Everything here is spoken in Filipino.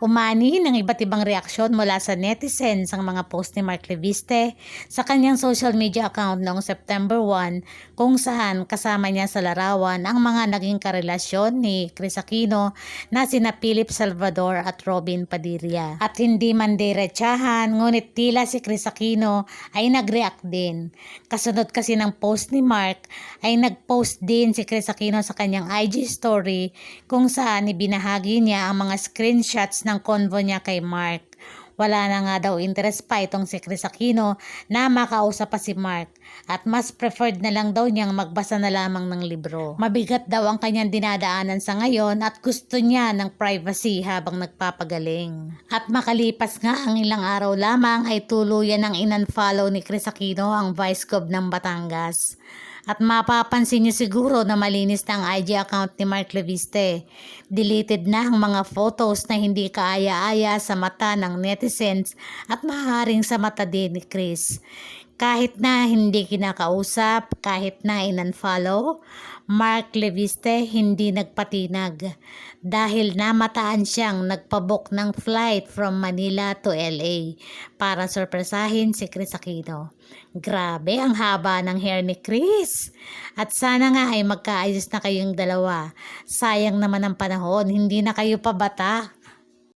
Umani ng iba't ibang reaksyon mula sa netizens ang mga post ni Mark Leviste sa kanyang social media account noong September 1 kung saan kasama niya sa larawan ang mga naging karelasyon ni Chris Aquino na sina Philip Salvador at Robin Padilla. At hindi man diretsahan ngunit tila si Chris Aquino ay nag-react din. Kasunod kasi ng post ni Mark ay nag-post din si Chris Aquino sa kanyang IG story kung saan ibinahagi niya ang mga screenshots ng convo niya kay Mark. Wala na nga daw interest pa itong si Chris Aquino na makausap pa si Mark at mas preferred na lang daw niyang magbasa na lamang ng libro. Mabigat daw ang kanyang dinadaanan sa ngayon at gusto niya ng privacy habang nagpapagaling. At makalipas nga ang ilang araw lamang ay tuluyan ng inunfollow ni Chris Aquino ang Vice Gov ng Batangas. At mapapansin niyo siguro na malinis na ang IG account ni Mark Leviste. Deleted na ang mga photos na hindi kaaya-aya sa mata ng netizens at maaaring sa mata din ni Chris. Kahit na hindi kinakausap, kahit na in-unfollow, Mark Leviste hindi nagpatinag dahil namataan siyang nagpabook ng flight from Manila to LA para sorpresahin si Chris Aquino. Grabe ang haba ng hair ni Chris. At sana nga ay magkaayos na kayong dalawa. Sayang naman ang panahon, hindi na kayo pabata.